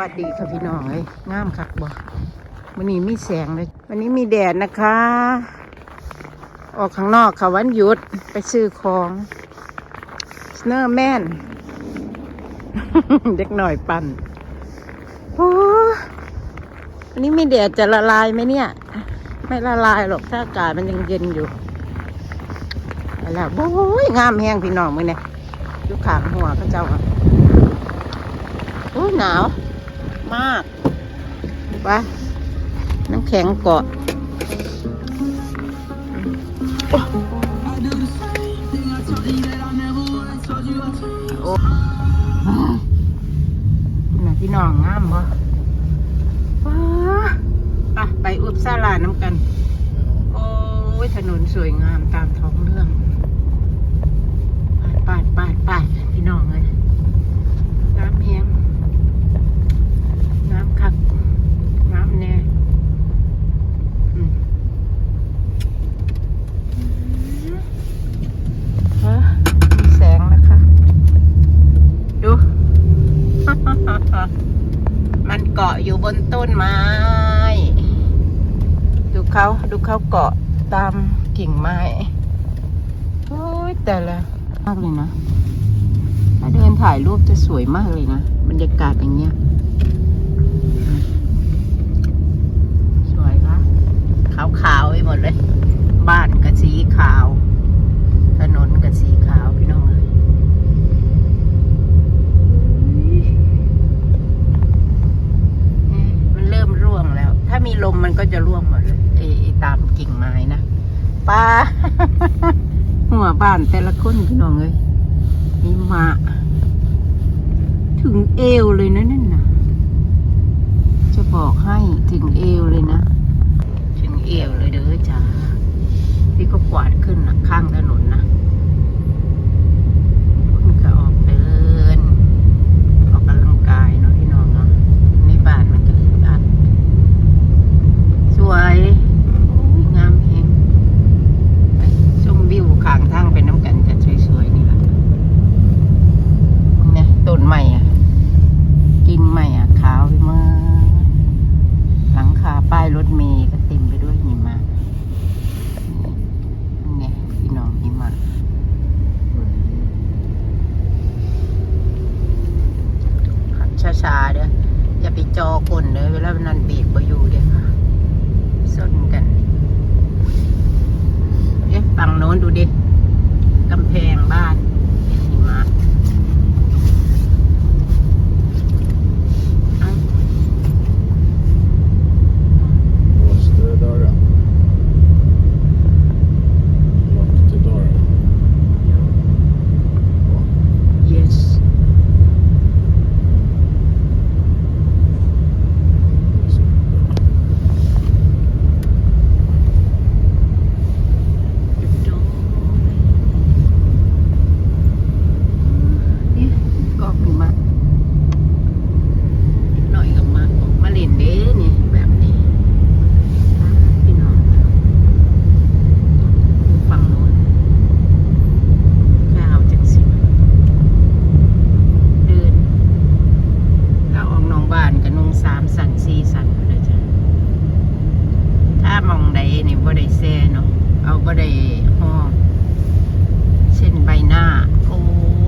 วัสดีค่ะพี่น้องเอ้ยงามคักบ่วันนี้มีแสงเลยวันนี้มีแดดนะคะ ออกข้างนอกค่ะวันหยุดไปซื้อของสเนอร์แมนเด็กหน่อยปั่นโอ้วันนี้มีแดดจะละลายไหมเนี่ย ไม่ละลายหรอกถ้าอากาศมันยังเย็นอยู่ไปแล้วโอ้ยงามแห้งพี่น้องมึงเนี่ยอยู่ขางหัวเขาเจ้าอะโอ้ยหนาว มากไปน้ำแข็งเกาะโอ้น่ะพี่น้องงามบ่ว้าไปไปอุบซาลาน้ำกัน โอ้ย ถนนสวยงามตามท้องเรื่องปาดปาดปาดพี่น้องเลยน้ำแห้ง น้ำคัก น้ำแน่อืมฮะมีแสงนะคะ ดู มันเกาะอยู่บนต้นไม้ ดู เขาดูเขาเกาะตามกิ่งไม้โอ้ยแต่ละมากเลยนะ ถ้าเดินถ่ายรูปจะสวยมากเลยนะ บรรยากาศอย่างเงี้ย สวยค่ะขาวๆไปหมดเลย บ้านก็สีขาว ถนนก็สีขาวพี่น้องเอ้ยเอ๊ะมันเริ่มร่วงแล้ว ถ้ามีลมมันก็จะร่วงหมดเลยไอ้ไอ้ตาม กิ่งไม้นะปลาหัวบ้านแต่ละคนพี่น้องเอ้ยมีหมาถึงเอวเลยนะนั่นน่ะจะบอกให้ถึงเอวเลยนะ ถึงเอวเลยเด้อจ้าที่ก็กวาดขึ้นนะข้างถนนนะคนก็ออกเดิน ออกกำลังกายเนาะพี่น้องเนาะในบ้านมันก็อึดอัดสวยโอ้ยงามเฮงไปชมวิวข้างทางเป็นน้ำกันจะสวยๆนี่แหละเนี่ยต้นใหม่อะ กินใหม่อะขาวไปเมื่อ หลังคาป้ายรถเมย์ก็เต็มไปด้วยหิมะนี่ไงพี่น้องหิมะขับ ชาเด้ออย่าไปจอคนเด้อเวลานั้นเบรกบ่อยู่เด้อค่ะสนกัน เอ๊ะฝั่งโน้นดูดิกำแพงบ้านหิมะเอ้า Måste dörra. Långt till dörren. Yes. Yeah, có cái mặt. Nội gặp mặt, mà liền đế nè, แบบนี้พี่น้องฝั่งโน้นข้าวจังสิ เดินเราออกนองบ้านกับนงสามสันสี่สันไปเลยจ้ะถ้ามองใดนี่บ่ได้แซ่เนาะเอาบ่ได้ห่อเส้นใบหน้า โอ้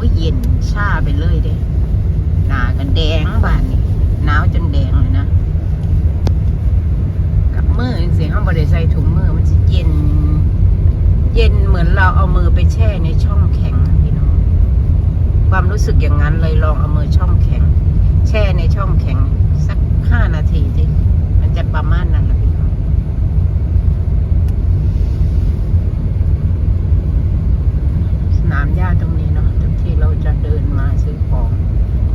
ยเย็นชาไปเลยเด้หนากันแดงบ้านนี่หนาวจนแดงเลยนะ กับมือเสียงเขาบริใส่ถุงมือมันจะเย็น เย็นเหมือนเราเอามือไปแช่ในช่องแข็งพี่น้อง ความรู้สึกอย่างนั้นเลยลองเอามือช่องแข็ง แช่ในช่องแข็งสักห้านาทีสิมันจะประมาณนั้นแหละพี่น้องสนามหญ้าตรงนี้เนาะทุกที่เราจะเดินมาซื้อของ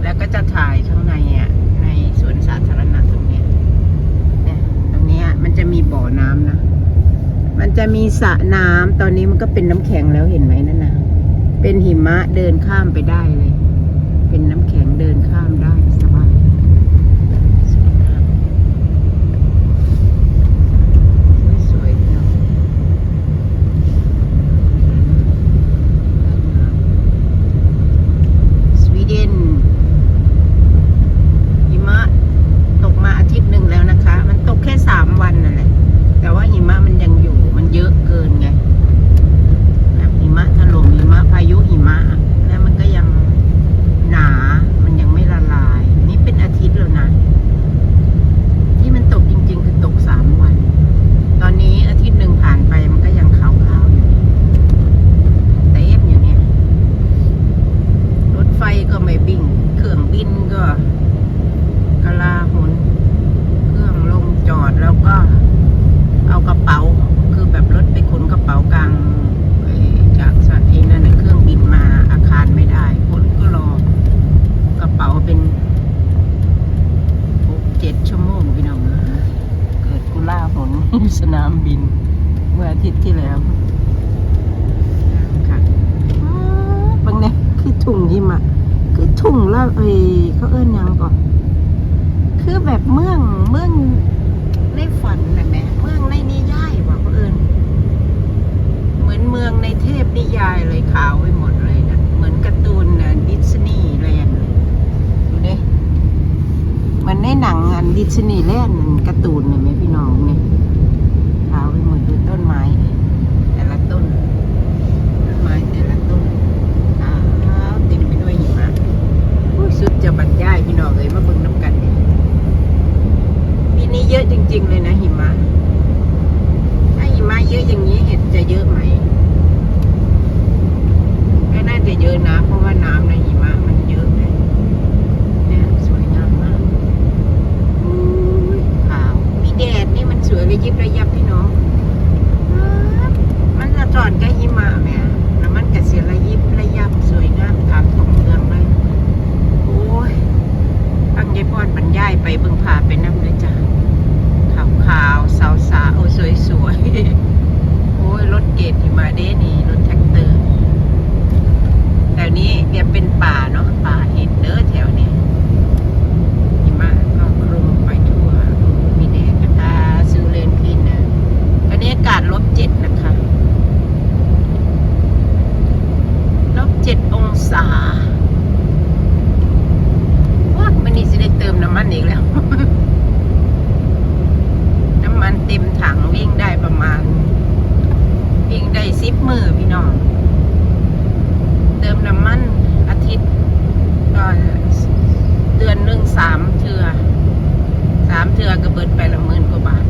แล้วก็จะถ่ายข้างในอะ ในสวนสาธารณะตรงเนี้ยเนี่ยตรงเนี้ยมันจะมีบ่อน้ำนะ มัน จะมีสระน้ำตอนนี้มันก็เป็นน้ำแข็งแล้วเห็นไหมนั่นนะเป็นหิมะเดินข้ามไปได้เลย เป็นน้ำแข็งเดินข้ามได้สบายสวยงามสวยๆเนาะสวีเดนหิมะ สนามบิน เมื่ออาทิตย์ที่แล้วค่ะอ้าวบางเนี่ยคือทุ่งหิมะ คือทุ่งแล้วเอ้ย เขาเอิ้นยังก่อน คือแบบเมืองเมืองในฝันนะแม่เมืองในนิยายว่ะเขาเอิ้นเหมือนเมืองในเทพนิยายเลยขาวไปหมดเลยนะเหมือนการ์ตูนนะดิสนีย์แลนด์ดูดิมือนในหนังอันดิสนีย์แลนด์การ์ตูนเห็นไหมพี่น้องเนี่ยขาวไปหมดดูต้นไม้ แต่ละต้น ต้นไม้แต่ละต้นขาวเต็มไปด้วยหิมะ อุ้ยสุดจะบรรยายพี่น้องเลยมาเบิ่งน้ำกันเนี่ยปีนี้เยอะจริง ๆ เลยนะหิมะ ถ้าหิมะเยอะอย่างนี้เห็ดจะเยอะไหมก็น่าจะเยอะนะ เพราะว่าน้ำในหิมะมันเยอะเลยเนี่ยสวยงามมากอุ้ยขาว มีแดดนี่มันสวยระยิบระยับพี่น้องอ้าวมันจะจอดกับหิมะแหม่แล้วมันก็เสียระยิบระยับสวยงามตามของเมืองเลย โอ้ยตั้งยายพรบรรยายไปเบิ่งผ่าไปน้ำเลยจ้ะขาวขาวสาวสาวๆโอ้สวยสวยๆโอ้ยรถเกตที่มาเด้นี่รถแท็กเตอร์แถวนี้เรียกเป็นป่าเนาะป่าเห็ดเด้อแถวนี้หิมะก็คลุมไปทั่ว มีแดดกระตาซูเลนพินนะตอนนี้อากาศลบเจ็ดนะคะ ลบเจ็ดองศา ว้ามันนี่สิได้เติมน้ำมันอีกแล้ว น้ำมันเต็มถังวิ่งได้ประมาณ วิ่งได้สิบมือพี่น้อง เติมน้ำมันอาทิตย์ก็เดือนหนึ่งสามเทือสามเทือก็เบิดไปละหมื่นกว่าบาท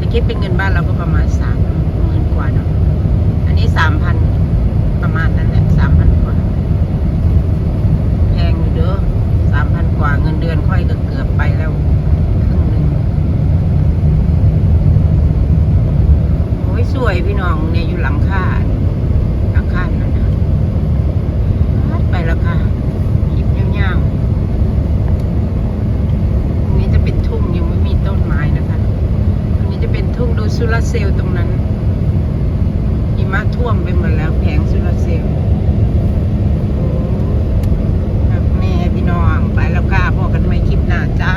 จะ คิดเป็นเงินบ้านเราก็ประมาณสามหมื่นกว่าเนาะอันนี้สามพันประมาณนั้นแหละสามพันกว่าแพงอยู่เด้อสามพันกว่าเงินเดือนค่อยก็เกือบไปแล้วครึ่งหนึ่งโอ้ยสวยพี่น้องเนี่ยอยู่หลังคา ลาเซลตรงนั้นหิมะท่วมไปหมดแล้วแผงโซลาเซลแม่พี่น้อง ไปแล้วค่ะพอกันไหมคลิปหน้าจ้า